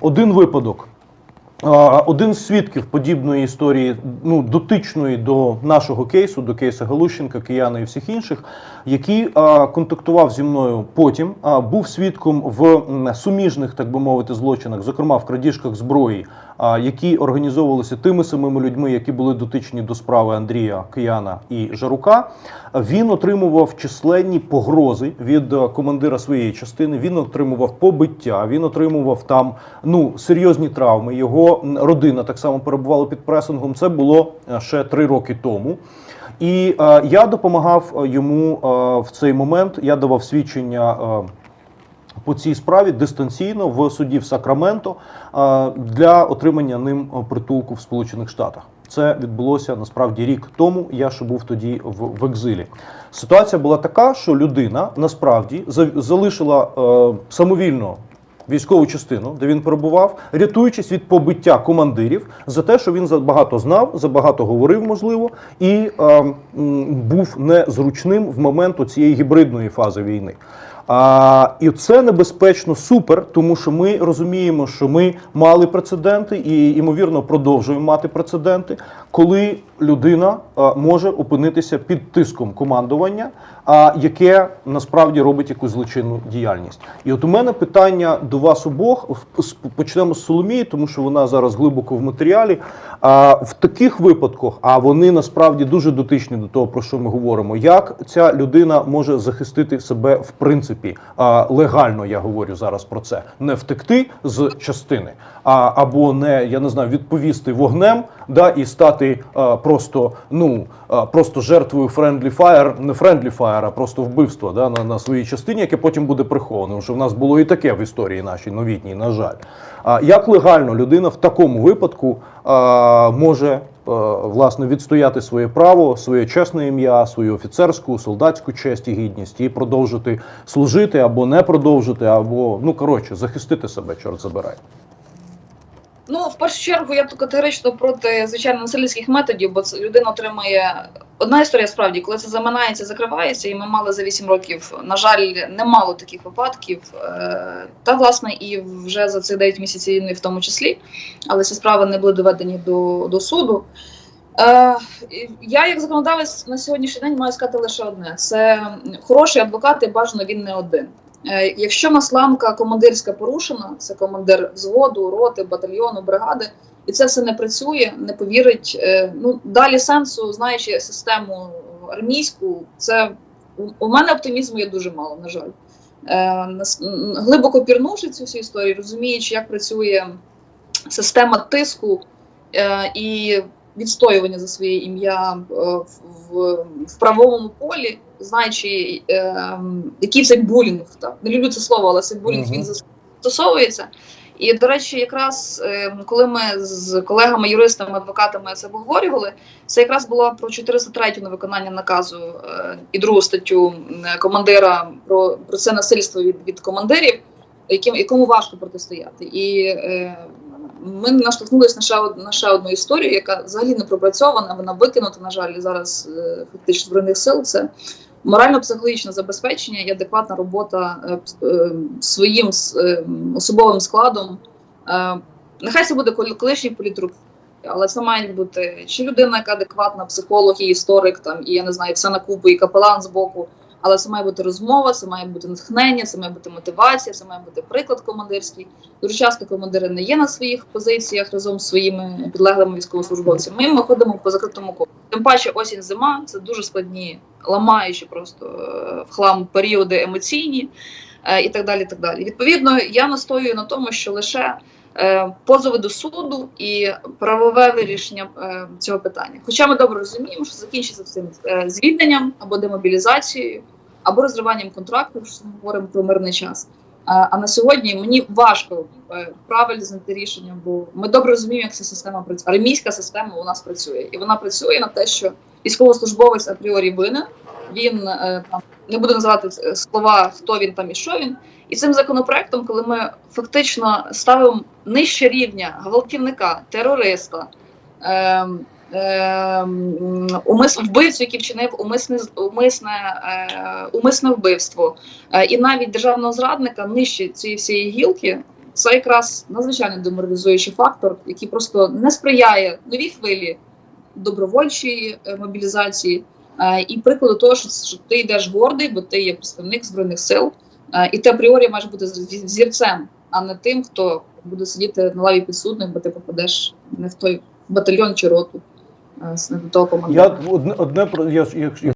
один випадок. Один з свідків подібної історії, ну дотичної до нашого кейсу, до кейса Галущенка, Кияна і всіх інших, який а, контактував зі мною потім, а, був свідком в суміжних, так би мовити, злочинах, зокрема в крадіжках зброї, які організовувалися тими самими людьми, які були дотичні до справи Андрія Кияна і Жарука. Він отримував численні погрози від е, командира своєї частини. Він отримував побиття, він отримував там ну серйозні травми. Його родина так само перебувала під пресингом. Це було е, ще три роки тому. І е, я допомагав е, йому е, в цей момент. Я давав свідчення. Е, по цій справі дистанційно в суді в Сакраменто для отримання ним е, притулку в Сполучених Штатах. Це відбулося насправді рік тому. Я ще був тоді в, в екзилі. Ситуація була така, що людина насправді за- залишила е, самовільно військову частину, де він перебував, рятуючись від побиття командирів за те, що він забагато знав, забагато говорив, можливо, і е, був незручним в момент цієї гібридної фази війни. А, і це небезпечно супер, тому що ми розуміємо, що ми мали прецеденти і ймовірно продовжуємо мати прецеденти, коли людина а, може опинитися під тиском командування, а, яке насправді робить якусь злочинну діяльність. І от у мене питання до вас обох почнемо з Соломії, тому що вона зараз глибоко в матеріалі. А в таких випадках, а вони насправді дуже дотичні до того, про що ми говоримо, як ця людина може захистити себе в принципі а, легально, я говорю зараз про це, не втекти з частини, а або не я не знаю, відповісти вогнем, да і стати а, просто ну а, просто жертвою friendly fire, не friendly fire, а просто вбивства да, на, на своїй частині, яке потім буде приховане. Тому що в нас було і таке в історії нашій новітній, на жаль. А як легально людина в такому випадку а, може е, власне відстояти своє право, своє чесне ім'я, свою офіцерську, солдатську честь і гідність і продовжити служити або не продовжити, або ну коротше захистити себе, чорт забирай. Ну, в першу чергу, я тут категорично проти звичайно насильницьких методів, бо людина отримує одна історія справді, коли це заминається, закривається, і ми мали за 8 років, на жаль, немало таких випадків. Е, Та власне і вже за цих 9 місяців війни в тому числі, але ці справи не були доведені до, до суду. Е, Я, як законодавець, на сьогоднішній день маю сказати лише одне: це хороший адвокат, і бажано він не один. Е, Якщо масланка командирська порушена, це командир взводу, роти, батальйону, бригади, і це все не працює, не повірить. е, Ну далі сенсу, знаючи систему армійську, це у- у мене оптимізму є дуже мало, на жаль. Е, Глибоко пірнувши цю всю історію, розуміючи, як працює система тиску е, і відстоювання за своє ім'я в, в правовому полі, знаючи, е, який це булінг. Так? Не люблю це слово, але це булінг Мгм. він застосовується. І, до речі, якраз е, коли ми з колегами, юристами, адвокатами це обговорювали, це якраз було про 403 на виконання наказу е, і другу статтю командира про, про це насильство від, від командирів, яким, якому важко протистояти. І е, ми наштовхнулися на ще, на ще одну історію, яка взагалі не пропрацьована, вона викинута, на жаль, зараз е, фактично збройних сил. Це морально-психологічне забезпечення і адекватна робота е, е, своїм е, особовим складом. Нехай це буде кол- колишній політрук, але це має бути чи людина, яка адекватна, психолог і історик, там і я не знаю, все на купу, і капелан з боку. Але це має бути розмова, це має бути натхнення, це має бути мотивація, це має бути приклад командирський. Дуже часто командири не є на своїх позиціях разом з своїми підлеглими військовослужбовцями. Ми ходимо по закритому колу. Тим паче осінь зима це дуже складні, ламаючі просто е, в хлам періоди емоційні е, і так далі. Так далі. Відповідно, я настоюю на тому, що лише е, позови до суду і правове вирішення цього питання. Хоча ми добре розуміємо, що закінчиться цим звільненням або демобілізацією, або розриванням контракту, якщо ми говоримо про мирний час. А на сьогодні мені важко е, правильно знайти рішення, бо ми добре розуміємо, як ця система працює. Армійська система у нас працює, і вона працює на те, що військовослужбовець апріорі винен. Він е, там не буду називати е, слова, хто він там і що він. І цим законопроектом, коли ми фактично ставимо нижче рівня гвалтівника, терориста, ем, умис, вбивцю, який вчинив умисне, умисне, е, умисне вбивство, е, і навіть державного зрадника нижче цієї всієї гілки. це якраз надзвичайно деморалізуючий фактор, який просто не сприяє новій хвилі добровольчої е, мобілізації. І прикладу того, що, ти йдеш гордий, бо ти є представник збройних сил, і ти апріорі маєш бути зірцем, а не тим, хто буде сидіти на лаві підсудних, бо ти попадеш не в той батальйон чи роту, е, не до того командира. Я одне, одне про я, я,